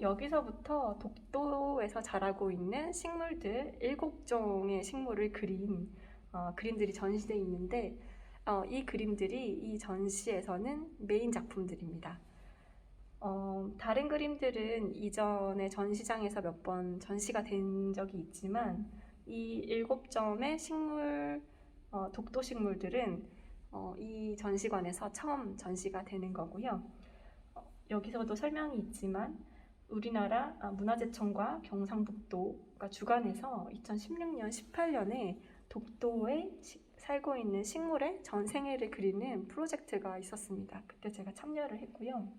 여기서부터 독도에서 자라고 있는 식물들 일곱 종의 식물을 그린 어, 그림들이 전시되어 있는데 어, 이 그림들이 이 전시에서는 메인 작품들입니다. 어, 다른 그림들은 이전에 전시장에서 몇 번 전시가 된 적이 있지만 이 일곱 점의 식물 어, 독도 식물들은 어, 이 전시관에서 처음 전시가 되는 거고요. 어, 여기서도 설명이 있지만 우리나라 아, 문화재청과 경상북도가 주관해서 2016년, 18년에 독도에 시- 살고 있는 식물의 전생애를 그리는 프로젝트가 있었습니다. 그때 제가 참여를 했고요.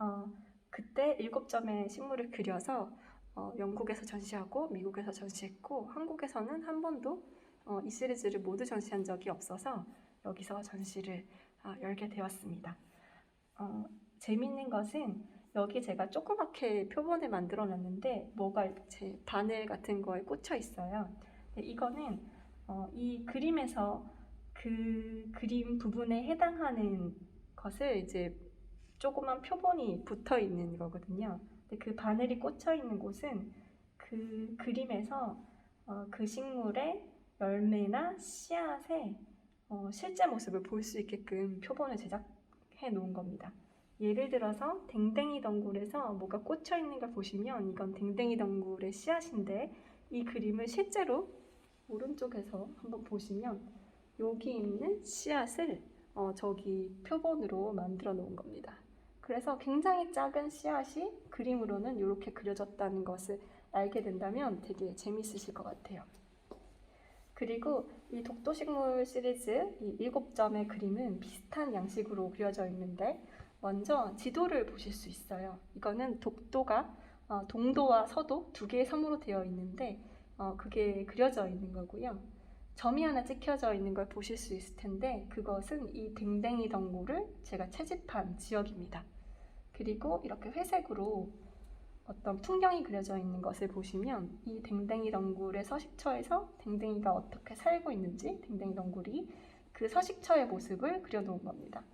어, 그때 일곱 점의 식물을 그려서 어, 영국에서 전시하고 미국에서 전시했고 한국에서는 한 번도 어, 이 시리즈를 모두 전시한 적이 없어서 여기서 전시를 아, 열게 되었습니다. 어, 재밌는 것은 여기 제가 조그맣게 표본을 만들어 놨는데 뭐가 제 바늘 같은 거에 꽂혀 있어요. 네, 이거는 어, 이 그림에서 그 그림 부분에 해당하는 것을 이제 조그만 표본이 붙어 있는 거거든요. 근데 그 바늘이 꽂혀 있는 곳은 그 그림에서 어, 그 식물의 열매나 씨앗의 어, 실제 모습을 볼 수 있게끔 표본을 제작해 놓은 겁니다. 예를 들어서 댕댕이 덩굴에서 뭐가 꽂혀 있는 걸 보시면 이건 댕댕이 덩굴의 씨앗인데 이 그림을 실제로 오른쪽에서 한번 보시면 여기 있는 씨앗을 어, 저기 표본으로 만들어 놓은 겁니다. 그래서 굉장히 작은 씨앗이 그림으로는 이렇게 그려졌다는 것을 알게 된다면 되게 재밌으실 것 같아요. 그리고 이 독도식물 시리즈 이 일곱 점의 그림은 비슷한 양식으로 그려져 있는데 먼저 지도를 보실 수 있어요. 이거는 독도가 어, 동도와 서도 두 개의 섬으로 되어 있는데 어, 그게 그려져 있는 거고요. 점이 하나 찍혀져 있는 걸 보실 수 있을 텐데 그것은 이 댕댕이 덩굴을 제가 채집한 지역입니다. 그리고 이렇게 회색으로 어떤 풍경이 그려져 있는 것을 보시면 이 댕댕이 덩굴의 서식처에서 댕댕이가 어떻게 살고 있는지 댕댕이 덩굴이 그 서식처의 모습을 그려놓은 겁니다.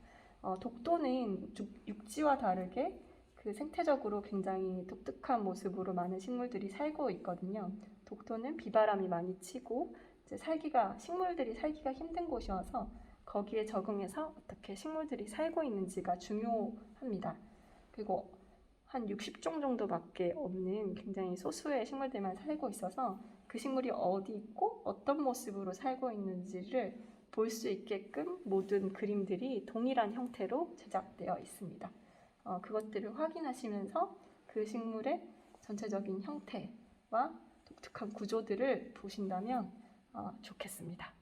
어, 독도는 육- 육지와 다르게 그 생태적으로 굉장히 독특한 모습으로 많은 식물들이 살고 있거든요. 독도는 비바람이 많이 치고 살기가 식물들이 살기가 힘든 곳이어서 거기에 적응해서 어떻게 식물들이 살고 있는지가 중요합니다. 그리고 한 60종 정도밖에 없는 굉장히 소수의 식물들만 살고 있어서 그 식물이 어디 있고 어떤 모습으로 살고 있는지를 볼 수 있게끔 모든 그림들이 동일한 형태로 제작되어 있습니다. 어, 그것들을 확인하시면서 그 식물의 전체적인 형태와 독특한 구조들을 보신다면 어, 좋겠습니다.